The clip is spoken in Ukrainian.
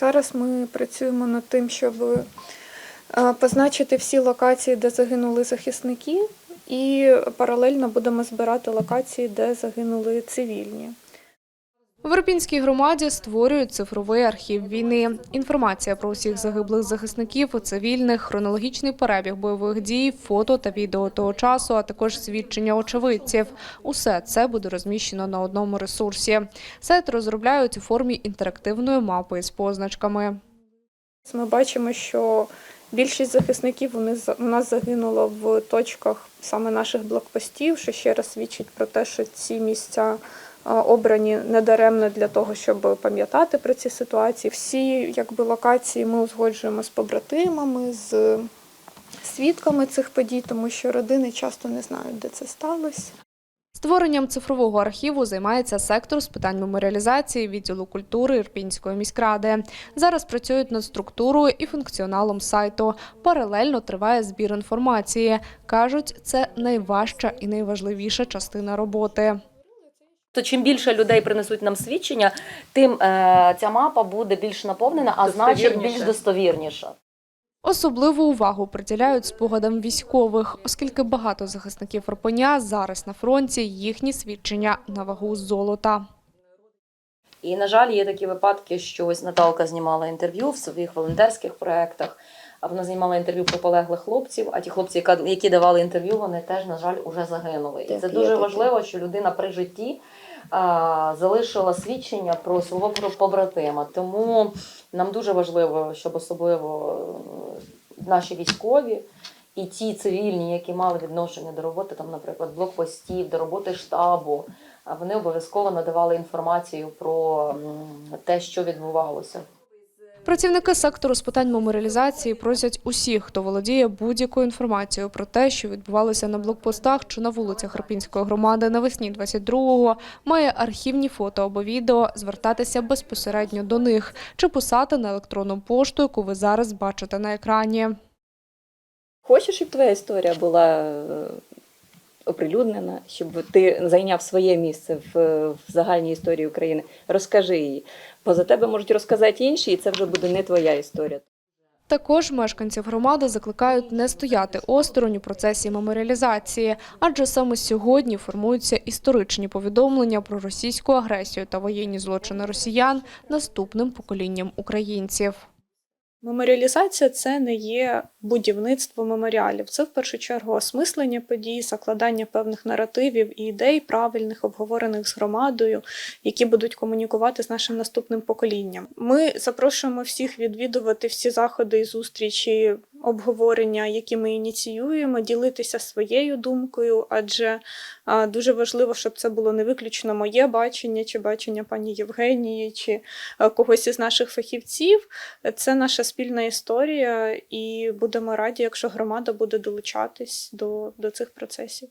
Зараз ми працюємо над тим, щоб е, позначити всі локації, де загинули захисники, і паралельно будемо збирати локації, де загинули цивільні. В Ірпінській громаді створюють цифровий архів війни. Інформація про усіх загиблих захисників, цивільних, хронологічний перебіг бойових дій, фото та відео того часу, а також свідчення очевидців. Усе це буде розміщено на одному ресурсі. Сайт розробляють у формі інтерактивної мапи з позначками. Ми бачимо, що більшість захисників вони у нас загинуло в точках саме наших блокпостів, що ще раз свідчить про те, що ці місця обрані недаремно для того, щоб пам'ятати про ці ситуації. Всі якби локації ми узгоджуємо з побратимами, з свідками цих подій, тому що родини часто не знають, де це сталося. Створенням цифрового архіву займається сектор з питань меморіалізації відділу культури Ірпінської міськради. Зараз працюють над структурою і функціоналом сайту. Паралельно триває збір інформації. кажуть, це найважча і найважливіша частина роботи. То чим більше людей принесуть нам свідчення, тим е, ця мапа буде більш наповнена, а значить більш достовірніша. Особливу увагу приділяють спогадам військових, оскільки багато захисників Ірпеня зараз на фронті їхні свідчення на вагу золота. І, на жаль, є такі випадки, що ось Наталка знімала інтерв'ю в своїх волонтерських проєктах, а вона знімала інтерв'ю про полеглих хлопців, а ті хлопці, які давали інтерв'ю, вони теж, на жаль, уже загинули. І це дуже важливо, що людина при житті а, залишила свідчення про свого побратима. Тому нам дуже важливо, щоб особливо наші військові і ті цивільні, які мали відношення до роботи, там, наприклад, блокпостів, до роботи штабу, вони обов'язково надавали інформацію про те, що відбувалося. Працівники сектору з питань меморіалізації просять усіх, хто володіє будь-якою інформацією про те, що відбувалося на блокпостах чи на вулицях Ірпінської громади навесні 22-го, має архівні фото або відео, звертатися безпосередньо до них чи писати на електронну пошту, яку ви зараз бачите на екрані. Хочеш, щоб твоя історія була е, оприлюднена, щоб ти зайняв своє місце в, в загальній історії України. Розкажи її. Бо за тебе можуть розказати інші, і це вже буде не твоя історія. Також мешканців громади закликають не стояти осторонь у процесі меморіалізації, адже саме сьогодні формуються історичні повідомлення про російську агресію та воєнні злочини росіян наступним поколінням українців. Меморіалізація це не є будівництво меморіалів. Це в першу чергу осмислення подій, закладання певних наративів і ідей, правильних, обговорених з громадою, які будуть комунікувати з нашим наступним поколінням. Ми запрошуємо всіх відвідувати всі заходи і зустрічі, обговорення, які ми ініціюємо, ділитися своєю думкою, адже дуже важливо, щоб це було не виключно моє бачення, чи бачення пані Євгенії, чи когось із наших фахівців. Це наша спільна історія, і будемо раді, якщо громада буде долучатись до, до цих процесів.